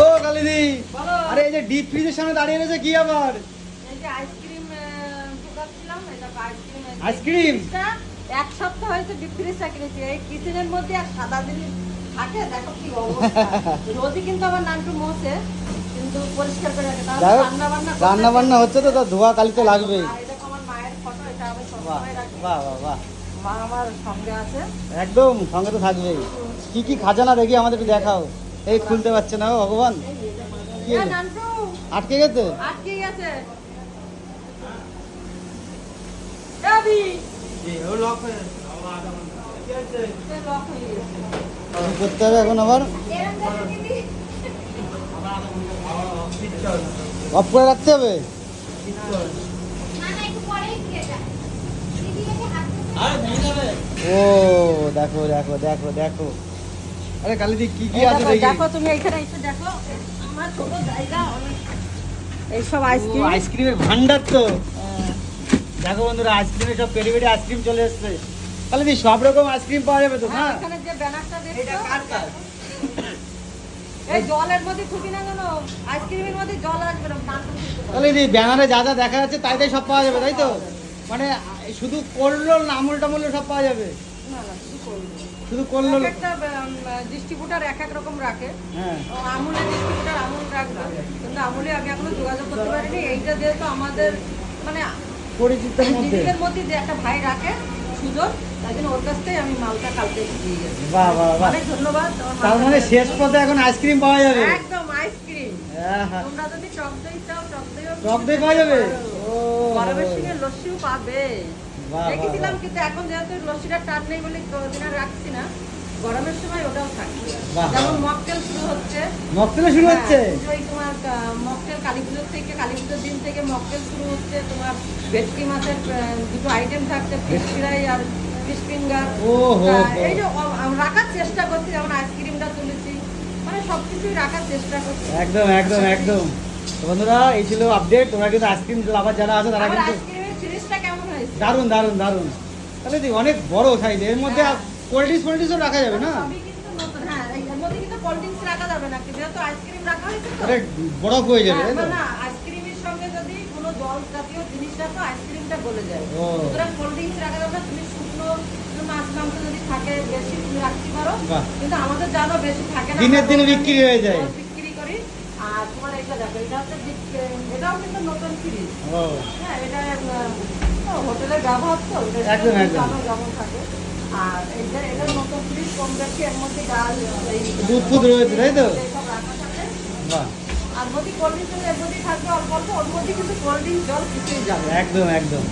ও কালিদি আরে এই যে ডিপ ফ্রিজের সামনে দাঁড়িয়ে রয়েছে কি আবার আইসক্রিম? এক সপ্তাহ হয়েছে ডিপ ফ্রিজটা কিনেছি। এই কিচেনের মধ্যে আর সাদা জিনিস থাকে দেখো কি অবস্থা। রোজই কিন্তু আমার নানটু মোছে কিন্তু পরিষ্কার করে রাখে। রান্না বান্না রান্না বান্না হচ্ছে তো ধোয়া কালি তো লাগবেই আর এটা আমার মায়ের ফটো এটা আমি সবসময় রাখি। বাহ বাহ বাহ। মা আমার সঙ্গে আছে। একদম সঙ্গে তো থাকবেই। কি কি খাজানা দেখি আমাদের একটু দেখাও। এই খুলতে পারছে না ভগবান। আটকে গেছে? আটকে গেছে। করতে হবে এখন আবার? অফ করে রাখতে হবে? ও দেখো দেখো দেখো দেখো। আরে কালিদি কি কি আছে দেখি দেখো। তুমি এখানে এসে দেখো আমার ছোট জায়গা অনেক। এইসব আইসক্রিম। আইসক্রিমের ভান্ডার তো। দেখো বন্ধুরা আইসক্রিমের সব পেরি পেরি আইসক্রিম চলে এসছে। তাহলে দি সব রকম আইসক্রিম পাওয়া যাবে তো হ্যাঁ, এখানে যে ব্যানারটা দেখছ? এই জলের মধ্যে খুবই না কেন? আইসক্রিমের মধ্যে জল আসবে না পান করতে দিতে পারো। তাহলে দি ব্যানারে যা যা দেখা যাচ্ছে তাই তাই সব পাওয়া যাবে তাই তো? মানে শুধু করলোল না আমুল টামুল সব পাওয়া যাবে। না না কি করব শুধু করলোল এক একটা ডিস্ট্রিবিউটার এক এক রকম রাখে। হ্যাঁ। আমুলের ডিস্ট্রিবিউটার আমুল রাখবে। কিন্তু আমুলে আমি এখনও যোগাযোগ করতে পারিনি। এইটা যেহেতু আমাদের মানে পরিচিতের মধ্যে। মধ্যে যে একটা ভাই রাখে সুজন তাই জন্য ওর কাছ থেকে আমি মালটা কালকে দিয়ে গেছি। বাহ বাহ বাহ। অনেক ধন্যবাদ তার মানে শেষ পথে এখন আইসক্রিম পাওয়া যাবে। একদম আইসক্রিম তোমরা যদি চক দই চাও চক দইও টক দই পাওয়া যাবে? ও। গরমের সঙ্গে লস্যিও পাবে। বাহ। কিন্তু এখন যেহেতু লস্যিটা টান নেই বলে আর রাখছি না গরমের সময় ওটাও বাহ, যেমন মকটেল শুরু হচ্ছে। মকটেলে শুরু হচ্ছে? হ্যাঁ, পুজোয় তোমার মকটেল কালী পুজোর থেকে কালী পুজোর দিন থেকে মকটেল শুরু হচ্ছে। তোমার ভেটকি মাছের দুটো আইটেম থাকছে ফিশ ফ্রাই আর ফিশ ফিঙ্গার। এই যে রাখার চেষ্টা করছি যেমন আইসক্রিমটা তুলেছি। মানে সব কিছুই রাখার চেষ্টা করছি। একদম একদম একদম। বন্ধুরা এই ছিল আপডেট তোমরা কিন্তু আইসক্রিম লাভার যারা আছে তারা কিন্তু দারুণ দারুণ দারুণ। তাহলে দি অনেক বড় সাইজ এর মধ্যে। কোল্ড ড্রিঙ্কস ফোল্ড ড্রিঙ্কসও রাখা যাবে না? সবই কিন্তু নতুন হ্যাঁ ড্রিঙ্কস রাখা যাবে না যেহেতু আইসক্রিম রাখা হয়েছে তো। আরে বরফ হয়ে যাবে তাই তো? না আইসক্রিমের সঙ্গে যদি কোনো জল জাতীয় জিনিস রাখো আইসক্রিমটা গলে যায়। সুতরাং কোল্ড ড্রিঙ্কস রাখা যাবে না তুমি শুকনো শুকনো মাছ মাংস যদি থাকে বেশি তুমি রাখতে পারো। কিন্তু আমাদের জানো বেশি থাকে না দিনের দিনে বিক্রি হয়ে যায়। বিক্রি করি আর তোমার এটা দেখো এটা হচ্ছে এটাও কিন্তু নতুন ফ্রিজ হ্যাঁ এটা আহ, ব্যবহার তো একদম, একদম। যেমন থাকে। আর এইটা এটা নতুন ফ্রিজ কম বেশি এর মধ্যে ডাল দুধ ফুধ রয়েছে, তাই তো? বাহ। আর মধ্যে কোল্ড ড্রিঙ্কস এর মধ্যে থাকবে অল্প অল্প ওর মধ্যে কিন্তু কোল্ড ড্রিঙ্কস জল কিছুই যাবে একদম একদম।